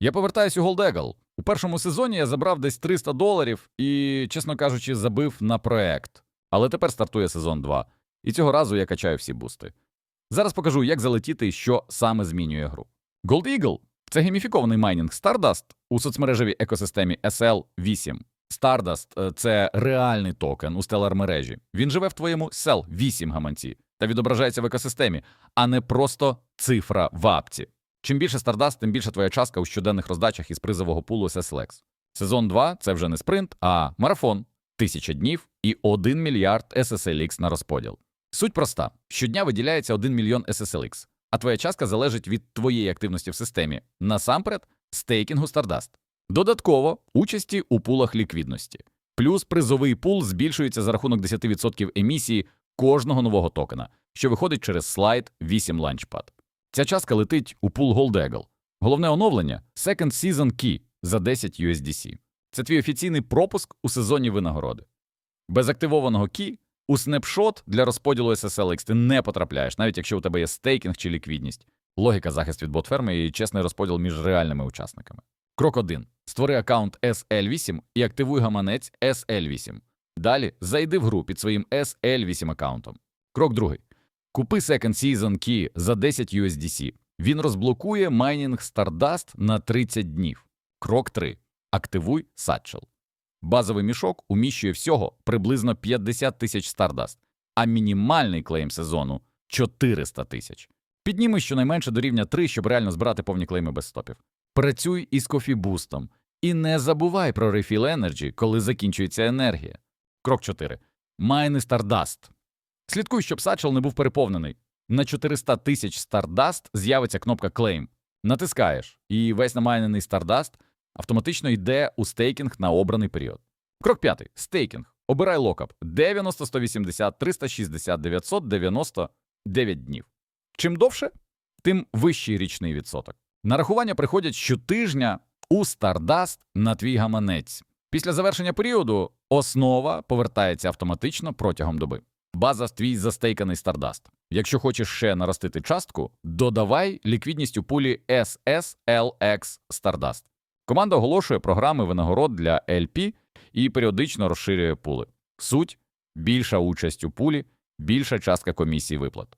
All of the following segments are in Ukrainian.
Я повертаюсь у Голдегал. У першому сезоні я забрав десь 300 доларів і, чесно кажучи, забив на проект. Але тепер стартує сезон 2, і цього разу я качаю всі бусти. Зараз покажу, як залетіти і що саме змінює гру. Gold Eagle – це гейміфікований майнінг Stardust у соцмережевій екосистемі SL8. Stardust – це реальний токен у стелар мережі. Він живе в твоєму SL 8 гаманці та відображається в екосистемі, а не просто цифра в апці. Чим більше Stardust, тим більше твоя частка у щоденних роздачах із призового пулу SSLX. Сезон 2 – це вже не спринт, а марафон, тисяча днів і 1 мільярд SSLX на розподіл. Суть проста: щодня виділяється 1 мільйон SSLX, а твоя частка залежить від твоєї активності в системі. Насамперед, стейкінгу Stardust. Додатково участі у пулах ліквідності. Плюс призовий пул збільшується за рахунок 10% емісії кожного нового токена, що виходить через слайд 8 Launchpad. Ця частка летить у пул Gold Головне оновлення Second Season Key за 10 USDC. Це твій офіційний пропуск у сезонні винагороди. Без активованого кі у снапшот для розподілу SSLX ти не потрапляєш, навіть якщо у тебе є стейкінг чи ліквідність, логіка захист від ботферми і чесний розподіл між реальними учасниками. Крок 1. Створи аккаунт SL8 і активуй гаманець SL8. Далі зайди в гру під своїм SL8 аккаунтом. Крок 2. Купи Second Season Key за 10 USDC. Він розблокує майнінг Stardust на 30 днів. Крок 3. Активуй Satchel. Базовий мішок уміщує всього приблизно 50 тисяч Stardust, а мінімальний клейм сезону 400 тисяч. Підніми щонайменше до рівня 3, щоб реально збирати повні клейми без стопів. Працюй із кофібустом. І не забувай про Refill Energy, коли закінчується енергія. Крок 4. Майни Stardust. Слідкуй, щоб Satchel не був переповнений. На 400 тисяч Stardust з'явиться кнопка Claim. Натискаєш, і весь намайнений Stardust автоматично йде у стейкінг на обраний період. Крок 5. Стейкінг. Обирай локап 90, 180, 360, 999 днів. Чим довше, тим вищий річний відсоток. Нарахування приходять щотижня у Stardust на твій гаманець. Після завершення періоду основа повертається автоматично протягом доби. База твій застейканий Stardust. Якщо хочеш ще наростити частку, додавай ліквідність у пулі SSLX Stardust. Команда оголошує програми винагород для LP і періодично розширює пули. Суть більша участь у пулі, більша частка комісії виплат.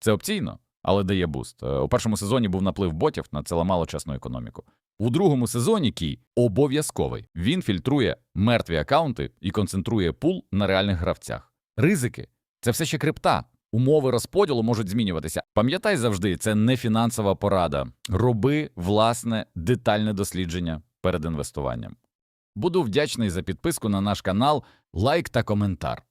Це опційно, але дає буст. Е, У першому сезоні був наплив ботів на це ламало чесну економіку. У другому сезоні кій обов'язковий. Він фільтрує мертві акаунти і концентрує пул на реальних гравцях. Ризики це все ще крипта. Умови розподілу можуть змінюватися. Пам'ятай завжди, це не фінансова порада. Роби власне детальне дослідження перед інвестуванням. Буду вдячний за підписку на наш канал, лайк та коментар.